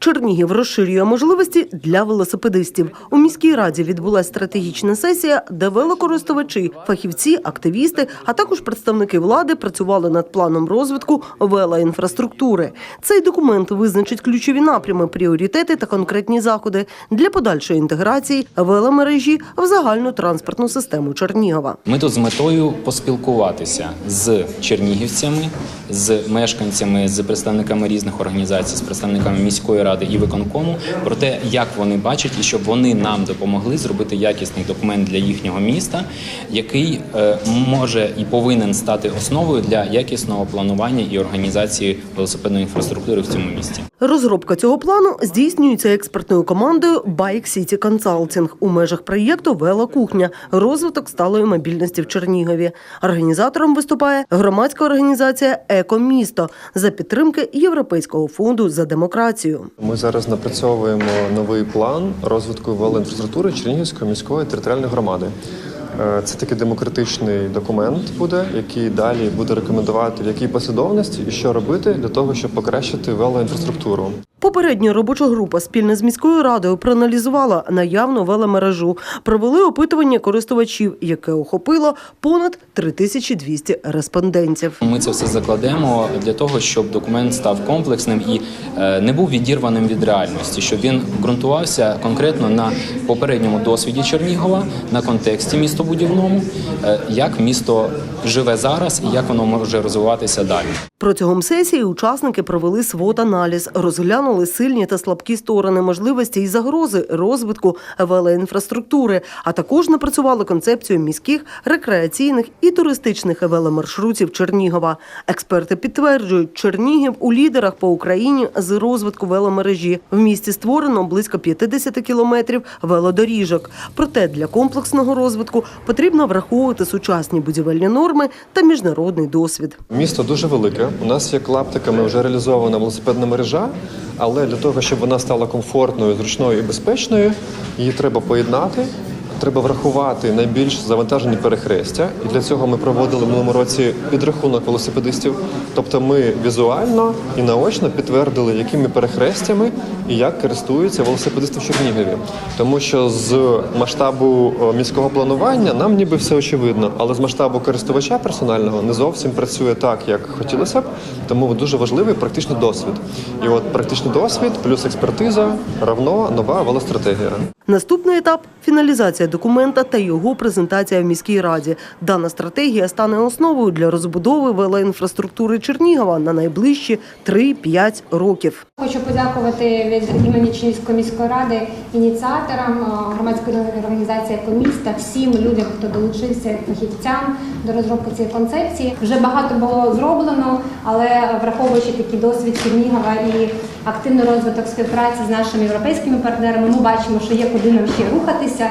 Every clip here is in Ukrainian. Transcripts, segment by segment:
Чернігів розширює можливості для велосипедистів. У міській раді відбулася стратегічна сесія, де велокористувачі, фахівці, активісти, а також представники влади працювали над планом розвитку велоінфраструктури. Цей документ визначить ключові напрями, пріоритети та конкретні заходи для подальшої інтеграції веломережі в загальну транспортну систему Чернігова. Ми тут з метою поспілкуватися з чернігівцями, з мешканцями, з представниками різних організацій, з представниками міської ради і виконкому про те, як вони бачать, і щоб вони нам допомогли зробити якісний документ для їхнього міста, який е, може і повинен стати основою для якісного планування і організації велосипедної інфраструктури в цьому місті. Розробка цього плану здійснюється експертною командою Bike City Consulting у межах проєкту Велокухня розвиток сталої мобільності в Чернігові. Організатором виступає громадська організація Екомісто за підтримки Європейського фонду за демократію. Ми зараз напрацьовуємо новий план розвитку велоінфраструктури Чернігівської міської територіальної громади. Е, Це такий демократичний документ буде, який далі буде рекомендувати в якій послідовності і що робити для того, щоб покращити велоінфраструктуру. Попередня робоча група спільно з міською радою проаналізувала наявну веломережу, провели опитування користувачів, яке охопило понад 3200 респондентів. Ми це все закладемо для того, щоб документ став комплексним і е, не був відірваним від реальності, щоб він ґрунтувався конкретно на попередньому досвіді Чернігова, на контексті містобудівному, е, як місто живе зараз і як воно може розвиватися далі. Протягом сесії учасники провели свод-аналіз, розглянули сильні та слабкі сторони можливості і загрози розвитку велоінфраструктури, а також напрацювали концепцію міських рекреаційних і туристичних веломаршрутів Чернігова. Експерти підтверджують, Чернігів у лідерах по Україні з розвитку веломережі. В місті створено близько 50 кілометрів велодоріжок. Проте для комплексного розвитку потрібно враховувати сучасні будівельні норми та міжнародний досвід. Місто дуже велике. У нас є клаптиками вже реалізована велосипедна мережа, але для того, щоб вона стала комфортною, зручною і безпечною, її треба поєднати. Треба врахувати найбільш завантажені перехрестя, і для цього ми проводили в минулому році підрахунок велосипедистів. Тобто, ми візуально і наочно підтвердили, якими перехрестями і як користуються велосипедисти в Чернігові. Тому що з масштабу міського планування нам ніби все очевидно, але з масштабу користувача персонального не зовсім працює так, як хотілося б. Тому дуже важливий практичний досвід. І от практичний досвід плюс експертиза равно нова велостратегія. Наступний етап фіналізація документа та його презентація в міській раді. Дана стратегія стане основою для розбудови велоінфраструктури Чернігова на найближчі 3-5 років. Хочу подякувати від імені Чернігівської міської ради ініціаторам е, громадської організації «Екоміста», всім людям, хто долучився фахівцям до розробки цієї концепції. Вже багато було зроблено, але враховуючи такий досвід Чернігова і активний розвиток співпраці з нашими європейськими партнерами, ми бачимо, що є куди нам ще рухатися.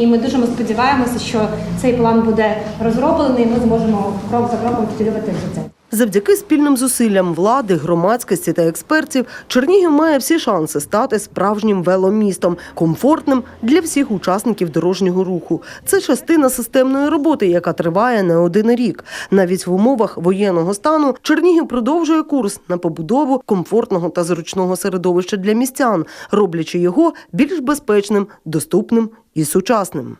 І ми дуже сподіваємося, що цей план буде розроблений. і Ми зможемо крок за кроком втілювати в життя. Завдяки спільним зусиллям влади, громадськості та експертів Чернігів має всі шанси стати справжнім веломістом, комфортним для всіх учасників дорожнього руху. Це частина системної роботи, яка триває не один рік. Навіть в умовах воєнного стану Чернігів продовжує курс на побудову комфортного та зручного середовища для містян, роблячи його більш безпечним, доступним і сучасним.